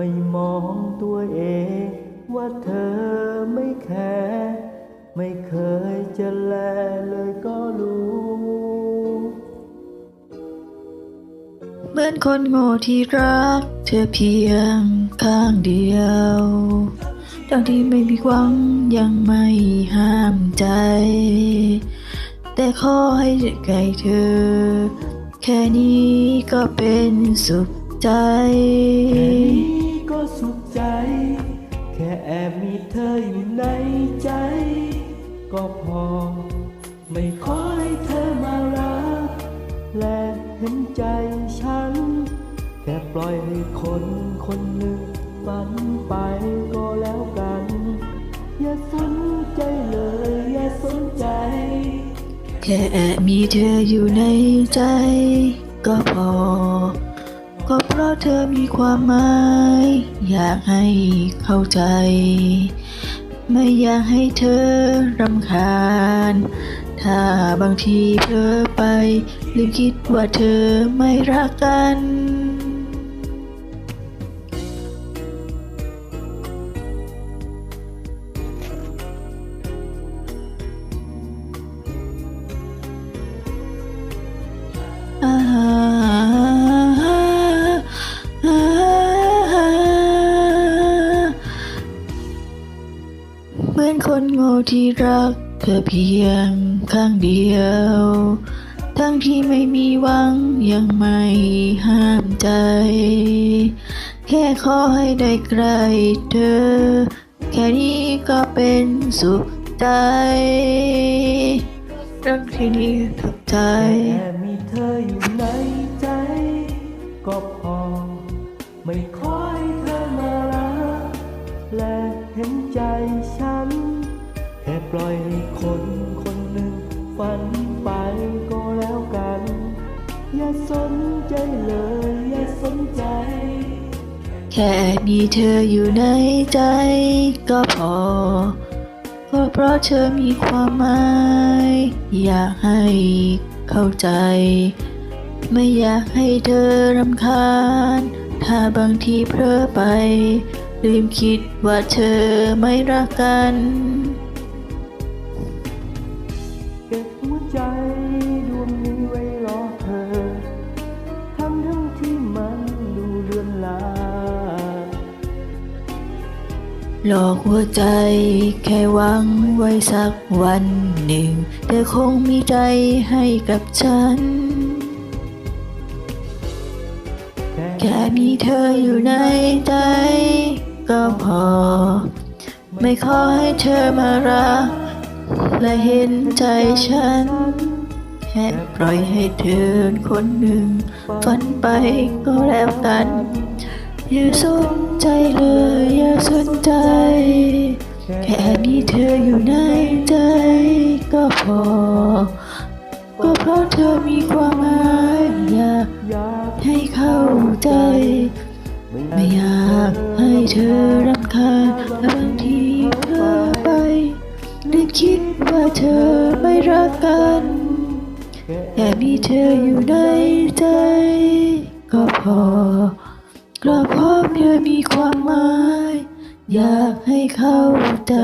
ไม่มองตัวเอง ว่าเธอไม่แคร์ไม่เคยจะแลเลยก็รู้ เหมือนคนโง่ที่รัก เธอเพียงข้างเดียวทั้งที่ไม่มีหวังยังไม่ห้ามใจ แต่ขอให้ใกล้เธอ แค่นี้ก็เป็นสุขใจ สุขใจ แค่แอบมีเธออยู่ในใจ ก็พอ ไม่ขอให้เธอมารัก และเห็นใจฉัน แค่ปล่อยให้คนคนหนึ่งฝันไปก็แล้วกัน อย่าสนใจเลย อย่าสนใจ แค่มีเธออยู่ในใจ ก็พอ ก็เพราะเธอมีความหมาย อยากให้เข้าใจ ไม่อยากให้เธอรำคาญ ถ้าบางทีเพ้อไปลืมคิดว่าเธอไม่รักกัน ที่รักเธอเพียงข้างเดียว ทั้งที่ไม่มีหวังยังไม่ห้ามใจ แค่ขอให้ได้ใกล้เธอ แค่นี้ก็เป็นสุขใจรักที่นี้ถูกใจแค่มีเธออยู่ในใจ ก็พอ ไม่ขอให้เธอมารักและเห็นใจฉัน แค่ปล่อยให้คนคนหนึ่งฝันไปก็แล้วกัน อย่าสนใจเลย อย่าสนใจ แค่มีเธออยู่ในใจก็พอก็เพราะเธอมีความหมาย อยากให้เข้าใจ ไม่อยากให้เธอรำคาญ ถ้าบางทีเพ้อไป ลืมคิดว่าเธอไม่รักกัน หลอกหัวใจ แค่หวังไว้สักวันหนึ่งเธอคงมีใจให้กับฉัน แค่มีเธออยู่ในใจ ก็พอ ไม่ขอให้เธอมารัก และเห็นใจฉัน แค่ปล่อยให้เธอคนหนึ่ง ฝันไปก็แล้วกัน อย่าสนใจเลย อย่าสนใจ แค่มีเธออยู่ในใจก็พอ ก็เพราะเธอมีความหมายอยากให้เข้าใจ ไม่อยากให้เธอรำคาญและบางทีเพ้อไปลืมคิดว่าเธอไม่รักกันแค่มีเธออยู่ในใจ ก็พอ ก็เพราะเธอมีความหมาย อยากให้เข้าใจ